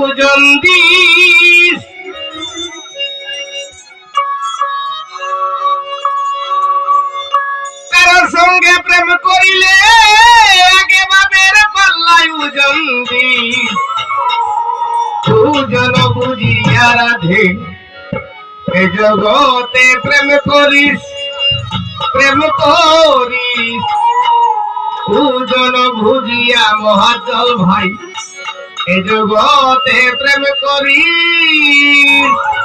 ওজন দিস কারোর সঙ্গে প্রেম করিলে আগে বাবের পাল্লাই ওজন দিস ওজন বুঝিয়া রাধে, এ জগতে প্রেম করিস প্রেম করিস। ওজন বুঝিয়া মহাজল ভাই এ জগতে প্রেম কারও।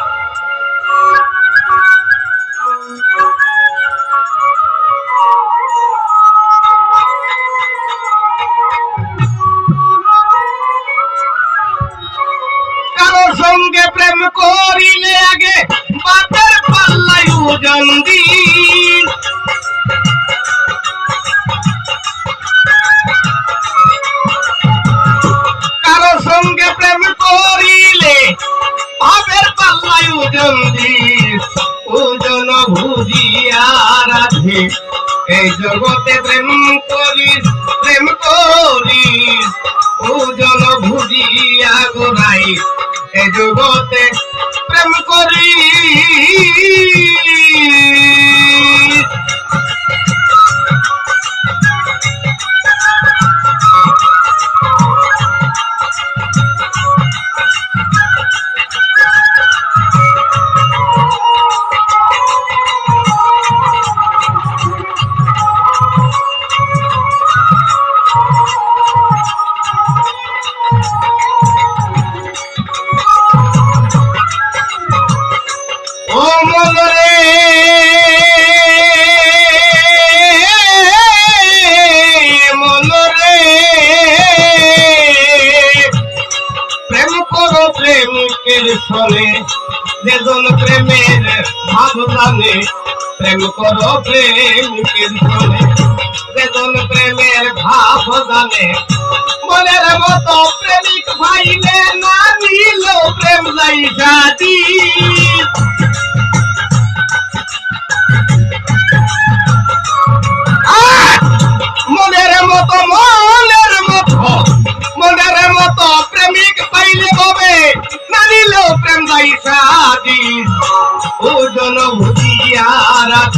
সঙ্গে প্রেম করিলে ভাবের পাল্লাই ওজন ওজন ভুজিয়া রাধে এই জগতে প্রেম করিস প্রেম করিস ও মনরে প্রেম করো প্রেমিকের প্রেমের ভাব জানে প্রেম করো প্রেমিকের প্রেমের ভাব জানে মনের মতো প্রেমিক ভাইলে না নিল প্রেম যাই সাথী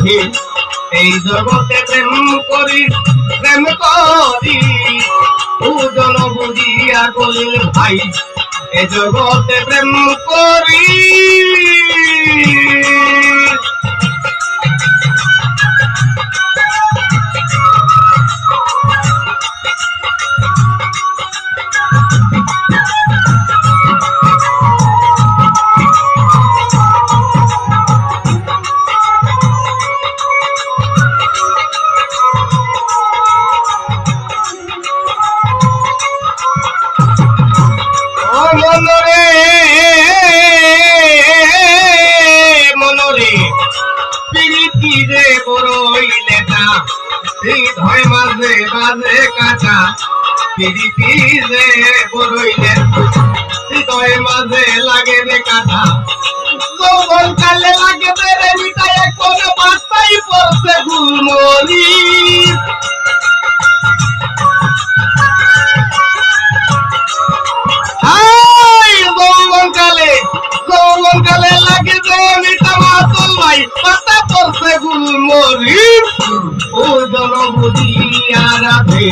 রাখে এই জগতে প্রেম করি প্রেম করি। পূজন জন বুঝিয়া করিল ভাই, এ জগতে প্রেম করি। হৃদয় মাঝে মাঝে কাটা পিরিতি রে বড়ই লেটা হৃদয় মাঝে লাগে রে কাটা যৌবন লাগে রে মিটায় কোন পাতাই পড়ছে গুলমরি লাগে জমিটা মাতল ভাই পাতা পড়ছে গুলমরি বুঝিয়া রাধে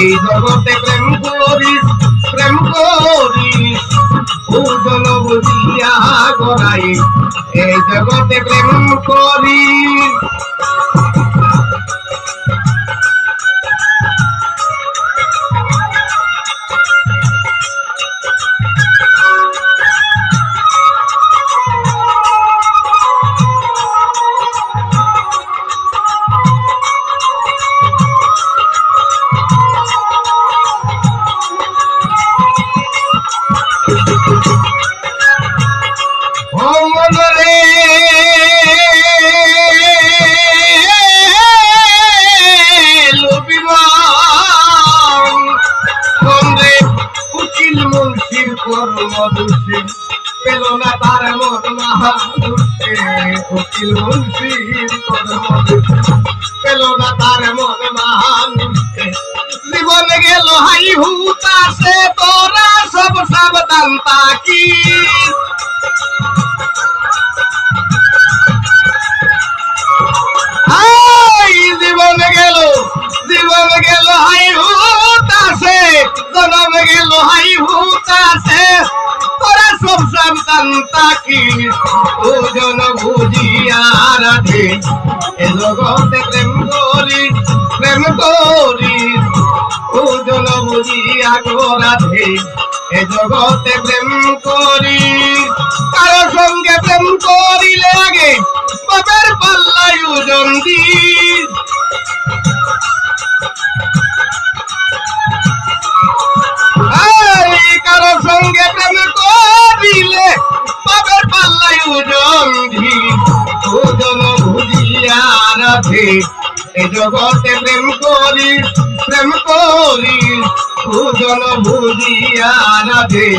এই জগতে প্রেম করিস প্রেম করিস। জন বুঝিয়া গড়াই এই জগতে প্রেম করিস। উকিল মন মহান জীবন গেল হাই ভূতা সে তোরা সব সাবধান তাকি রাধে এ জগতে প্রেম করি প্রেম করি। ওজন বুঝিয়া গো রাধে, এ জগতে প্রেম করি। কারও সঙ্গে প্রেম করিলে আগে বাপের পাল্লাই ওজন দি এই কারও সঙ্গে প্রেম করিলে বাপের দি ওজন রাধে এ জগতে প্রেম করি প্রেম করি ওজন বুঝিয়া রাধে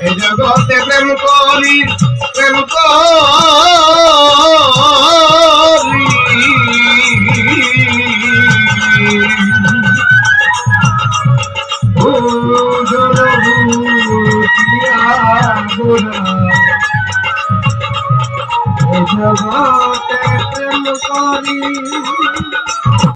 এ জগতে প্রেম করি প্রেম করি।